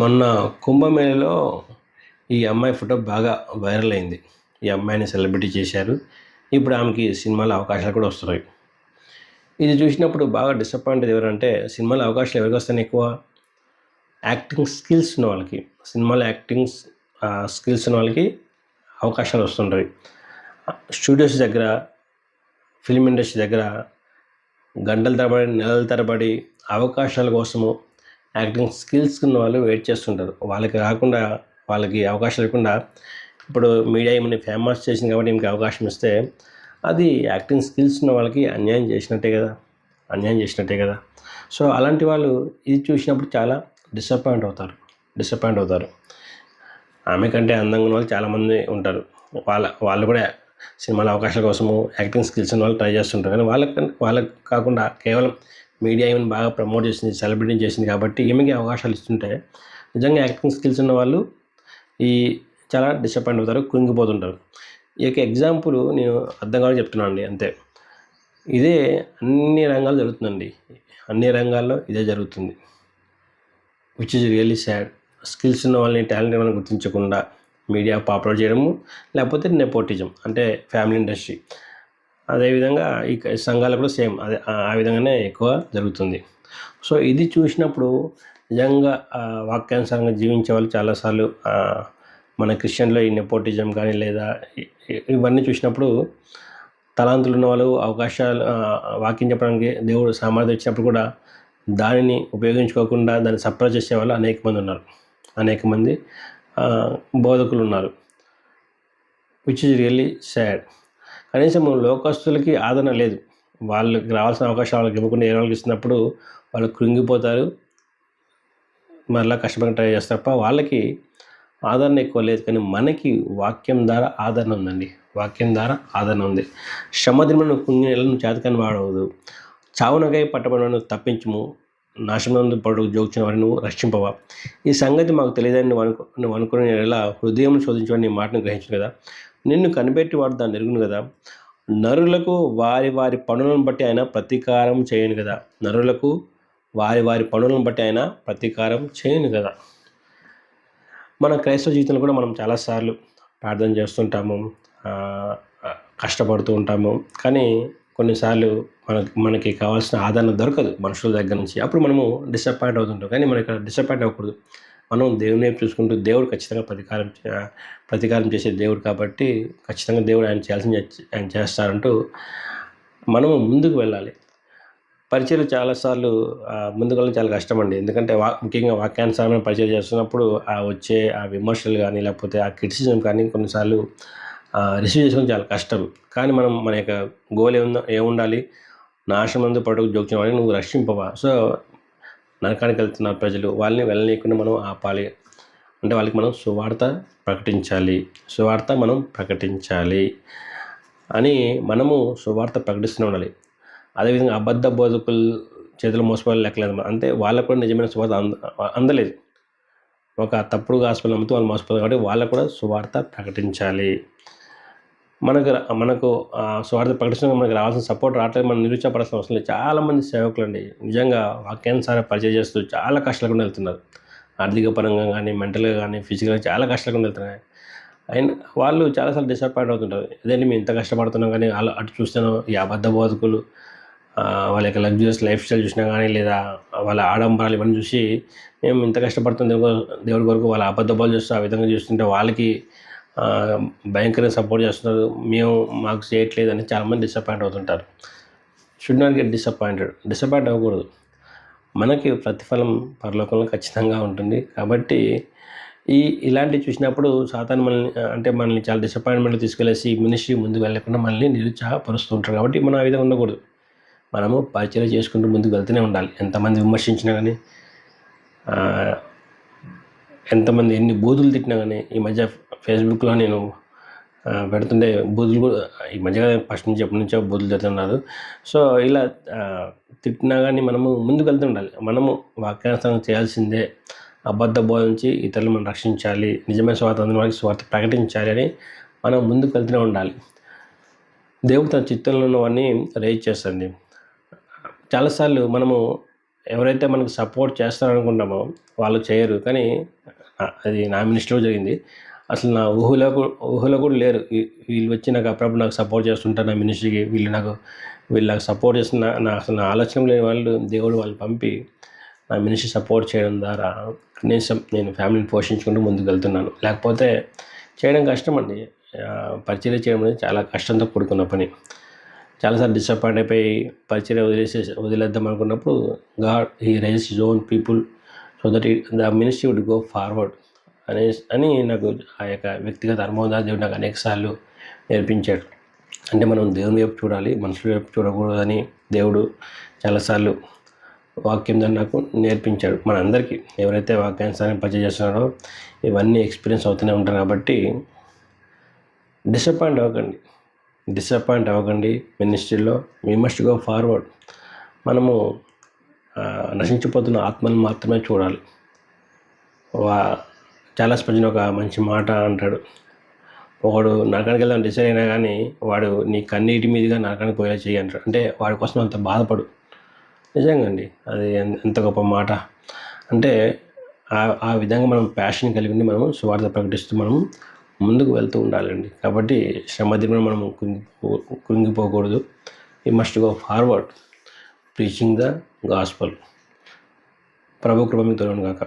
మొన్న కుంభమేళలో ఈ అమ్మాయి ఫోటో బాగా వైరల్ అయింది. ఈ అమ్మాయిని సెలబ్రిటీ చేశారు. ఇప్పుడు ఆమెకి సినిమాలో అవకాశాలు కూడా వస్తున్నాయి. ఇది చూసినప్పుడు బాగా డిసప్పాయింట్ ఎవరంటే సినిమాలో అవకాశాలు ఎవరికి వస్తాయి ఎక్కువ? యాక్టింగ్ స్కిల్స్ ఉన్న వాళ్ళకి. సినిమాలో యాక్టింగ్ స్కిల్స్ ఉన్న వాళ్ళకి అవకాశాలు వస్తుంటాయి. స్టూడియోస్ దగ్గర ఫిల్మ్ ఇండస్ట్రీ దగ్గర గంటల తరబడి నెలల తరబడి అవకాశాల కోసము యాక్టింగ్ స్కిల్స్ ఉన్న వాళ్ళు వెయిట్ చేస్తుంటారు. వాళ్ళకి రాకుండా వాళ్ళకి అవకాశం లేకుండా ఇప్పుడు మీడియా ఏమైనా ఫేమస్ చేసింది కాబట్టి ఇంక అవకాశం ఇస్తే అది యాక్టింగ్ స్కిల్స్ ఉన్న వాళ్ళకి అన్యాయం చేసినట్టే కదా. అన్యాయం చేసినట్టే కదా. సో అలాంటి వాళ్ళు ఇది చూసినప్పుడు చాలా డిసప్పాయింట్ అవుతారు. డిసప్పాయింట్ అవుతారు. ఆమె కంటే అందంగా ఉన్న వాళ్ళు చాలామంది ఉంటారు. వాళ్ళ వాళ్ళు కూడా సినిమాల అవకాశాల కోసము యాక్టింగ్ స్కిల్స్ ఉన్న వాళ్ళు ట్రై చేస్తుంటారు. కానీ వాళ్ళకి వాళ్ళకి కాకుండా కేవలం మీడియా ఈమెను బాగా ప్రమోట్ చేసింది సెలబ్రిటీ చేసింది కాబట్టి ఈమెకి అవకాశాలు ఇస్తుంటే నిజంగా యాక్టింగ్ స్కిల్స్ ఉన్న వాళ్ళు ఈ చాలా డిసప్పాయింట్ అవుతారు కుంగిపోతుంటారు. ఈ యొక్క ఎగ్జాంపుల్ నేను అర్థం కావాలని చెప్తున్నాను అండి అంతే. ఇదే అన్ని రంగాలు జరుగుతుందండి. అన్ని రంగాల్లో ఇదే జరుగుతుంది. Which is really sad skills ఉన్న వాళ్ళని టాలెంట్ మనం గుర్తించకుండా మీడియా పాపులర్ చేయడము లేకపోతే నెపోటిజం అంటే ఫ్యామిలీ ఇండస్ట్రీ అదేవిధంగా ఈ సంఘాలు కూడా సేమ్ అదే ఆ విధంగానే ఎక్కువ జరుగుతుంది. సో ఇది చూసినప్పుడు నిజంగా వాక్యానుసారంగా జీవించే వాళ్ళు చాలాసార్లు మన క్రిస్టియన్లో ఈ నెపోటిజం కానీ లేదా ఇవన్నీ చూసినప్పుడు తలాంతులు ఉన్న వాళ్ళు అవకాశాలు వాక్యం చెప్పడానికి దేవుడు సామర్థ్యం ఇచ్చినప్పుడు కూడా దానిని ఉపయోగించుకోకుండా దాన్ని సప్రెస్ చేసే వాళ్ళు అనేక మంది ఉన్నారు. అనేక మంది బోధకులు ఉన్నారు. Which is really sad. కనీసం లోకస్తులకి ఆదరణ లేదు. వాళ్ళకి రావాల్సిన అవకాశం వాళ్ళకి ఇవ్వకుండా ఏ వాళ్ళకి ఇస్తున్నప్పుడు వాళ్ళు కృంగిపోతారు. మరలా కష్టపడి ట్రై చేస్తారు తప్ప వాళ్ళకి ఆదరణ ఎక్కువ లేదు. కానీ మనకి వాక్యం ద్వారా ఆదరణ ఉందండి. వాక్యం ద్వారా ఆదరణ ఉంది. శ్రమదినమును కుంగిన నెలను చేతకాని వాడవదు చావునగై పట్టబడిన తప్పించము. నాశనం పడు జోక్చిన వారిని నువ్వు రక్షింపవా? ఈ సంగతి మాకు తెలియదని నువ్వు అనుకు నువ్వు అనుకునే ఎలా హృదయం శోధించవని నీ మాటను గ్రహించు కదా. నిన్ను కనిపెట్టి వాడు దాన్ని ఎరుగును కదా. నరులకు వారి వారి పనులను బట్టి ఆయన ప్రతీకారం చేయను కదా. నరులకు వారి వారి పనులను బట్టి ఆయన ప్రతీకారం చేయను కదా. మన క్రైస్తవ జీవితంలో కూడా మనం చాలాసార్లు ప్రార్థన చేస్తుంటాము. కష్టపడుతూ ఉంటాము. కానీ కొన్నిసార్లు మనకి మనకి కావాల్సిన ఆదరణ దొరకదు మనుషుల దగ్గర నుంచి. అప్పుడు మనము డిసప్పాయింట్ అవుతుంటాం. కానీ మనకి డిసప్పాయింట్ అవ్వకూడదు. మనం దేవుని వైపు చూసుకుంటూ దేవుడు ఖచ్చితంగా ప్రతీకారం చే- ప్రతీకారం చేసే దేవుడు కాబట్టి ఖచ్చితంగా దేవుడు ఆయన చేయాల్సిన ఆయన చేస్తారంటూ మనము ముందుకు వెళ్ళాలి. పరిచయం చాలాసార్లు ముందుకు వెళ్ళడం చాలా కష్టం అండి ఎందుకంటే వా ముఖ్యంగా వాక్యానుసారమైన పరిచయం చేస్తున్నప్పుడు ఆ వచ్చే ఆ విమర్శలు కానీ లేకపోతే ఆ క్రిటిసిజం కానీ కొన్నిసార్లు రిసీవ్ చేసుకోవడం చాలా కష్టం. కానీ మనం మన యొక్క గోల్ ఏముందో ఏముండాలి? నాశనందు పడుకు జోక్యం వాడిని నువ్వు రక్షింపవా? సో నరకానికి వెళ్తున్న ప్రజలు వాళ్ళని వెళ్ళనీయకుండా మనం ఆపాలి. అంటే వాళ్ళకి మనం సువార్త ప్రకటించాలి. సువార్త మనం ప్రకటించాలి అని మనము సువార్త ప్రకటిస్తూనే ఉండాలి. అదేవిధంగా అబద్ధ బోధకులు చేతులు మోసపోవాలి లెక్కలేదు అంటే వాళ్ళకు కూడా నిజమైన సువార్త అంద అందలేదు. ఒక తప్పుడు గాస్పల్ నమ్ముతూ వాళ్ళు మోసపోతారు కాబట్టి వాళ్ళకు కూడా సువార్త ప్రకటించాలి. మనకు రా- మనకు ఆ స్వార్థ ప్రకటన మనకు రావాల్సిన సపోర్ట్ రావట్లేదు మనం నిరుత్సాహపడాల్సిన అవసరం లేదు. చాలామంది సేవకులు అండి నిజంగా వాక్యానుసార పరిచయం చేస్తూ చాలా కష్టాలు వెళ్తున్నారు. ఆర్థిక పరంగా కానీ మెంటల్గా కానీ ఫిజికల్గా చాలా కష్టాలు వెళ్తున్నాయి. అండ్ వాళ్ళు చాలాసార్లు డిసప్పాయింట్ అవుతుంటారు. అదేంటి మేము ఇంత కష్టపడుతున్నాం కానీ వాళ్ళు అటు చూస్తాను ఈ అబద్ధ బోధకులు వాళ్ళ యొక్క లగ్జరియస్ లైఫ్ స్టైల్ చూసినా కానీ లేదా వాళ్ళ ఆడంబరాలు ఇవన్నీ చూసి మేము ఇంత కష్టపడుతున్నాం దేవుడి కొరకు వాళ్ళ అబద్ధ బోధలు చూస్తూ ఆ విధంగా చూస్తుంటే వాళ్ళకి భయంకరంగా సపోర్ట్ చేస్తున్నారు. మేము మాకు చేయట్లేదు అని చాలామంది డిసప్పాయింట్ అవుతుంటారు. Should not get disappointed disappoint అవ్వకూడదు. మనకి ప్రతిఫలం పరలోకంలో ఖచ్చితంగా ఉంటుంది. కాబట్టి ఈ ఇలాంటివి చూసినప్పుడు సాధారణ మనల్ని అంటే మనల్ని చాలా డిసప్పాయింట్మెంట్ తీసుకెళ్ళేసి మినిస్ట్రీ ముందుకు వెళ్ళకుండా మనల్ని నిరుత్సాహపరుస్తూ ఉంటారు కాబట్టి మనం ఆ విధంగా ఉండకూడదు. మనము పరిచయం చేసుకుంటూ ముందుకు వెళ్తూనే ఉండాలి. ఎంతమంది విమర్శించినా కానీ ఎంతమంది ఎన్ని బూతులు తిట్టినా కానీ ఈ మధ్య ఫేస్బుక్లో నేను పెడుతుండే పెడుతుంటే బూతులు కూడా ఈ మధ్య ఫస్ట్ నుంచి ఎప్పటి నుంచో బూతులు తిడుతున్నారు. సో ఇలా తిట్టినా కానీ మనము ముందుకు వెళ్తుండాలి మనము వాక్యానుసారం చేయాల్సిందే. అబద్ధ బోధించి ఇతరులు మనం రక్షించాలి. నిజమైన స్వార్థ అందిన వారికి స్వార్థ ప్రకటించాలి అని మనం ముందుకు వెళ్తూనే ఉండాలి. దేవుడు తన చిత్తంలో ఉన్నవన్నీ రేజ్ చేస్తుంది చాలాసార్లు మనము ఎవరైతే మనకు సపోర్ట్ చేస్తారనుకుంటామో వాళ్ళు చేయరు. కానీ అది నా మినిస్టర్లో జరిగింది. అసలు నా ఊహలో ఊహలో కూడా లేరు. వీళ్ళు వచ్చి నాకు అప్పుడప్పుడు నాకు సపోర్ట్ చేస్తుంటారు నా మినిస్ట్రీకి. వీళ్ళు నాకు వీళ్ళు నాకు సపోర్ట్ చేస్తున్న నా అసలు నా ఆలోచన లేని వాళ్ళు దేవుడు వాళ్ళు పంపి నా మినిస్ట్రీ సపోర్ట్ చేయడం ద్వారా కనీసం నేను ఫ్యామిలీని పోషించుకుంటూ ముందుకు వెళ్తున్నాను. లేకపోతే చేయడం కష్టం అండి పరిచయం చేయడం అనేది చాలా కష్టంతో కూడుకున్న పని. చాలాసార్లు డిసప్పాయింట్ అయిపోయి పరిచయం వదిలేసే వదిలేద్దాం అనుకున్నప్పుడు God he rise his own people so that the ministry would go forward అనే అని నాకు ఆ యొక్క వ్యక్తిగత అనుభవం దేవుడు నాకు అనేకసార్లు నేర్పించాడు. అంటే మనం దేవుని వైపు చూడాలి మనుషుల వైపు చూడకూడదని దేవుడు చాలాసార్లు వాక్యం దాన్ని నాకు నేర్పించాడు. మనందరికీ ఎవరైతే వాక్యాంశాన్ని పరిచయం చేస్తున్నారో ఇవన్నీ ఎక్స్పీరియన్స్ అవుతూనే ఉంటారు కాబట్టి డిసప్పాయింట్ అవ్వకండి. డిసప్పాయింట్ అవ్వకండి మినిస్ట్రీలో. వీ మస్ట్ గో ఫార్వర్డ్ మనము నశించిపోతున్న ఆత్మను మాత్రమే చూడాలి. వా చాలా స్పందిన ఒక మంచి మాట అంటాడు. ఒకడు నరకానికి వెళ్దాం డిసైడ్ అయినా కానీ వాడు నీ కన్నీటి మీదుగా నరకానికి పోయేలా చేయి అంటాడు. అంటే వాడి కోసం అంత బాధపడు. నిజంగా అండి అది ఎంత గొప్ప మాట. అంటే ఆ విధంగా మనం ప్యాషన్ కలిగి ఉండి మనం స్వార్థ ప్రకటిస్తూ మనం ముందుకు వెళ్తూ ఉండాలండి. కాబట్టి శ్రమ మనం కృంగిపోకూడదు. We must go forward preaching the gospel ప్రభు కృప మీకు గాక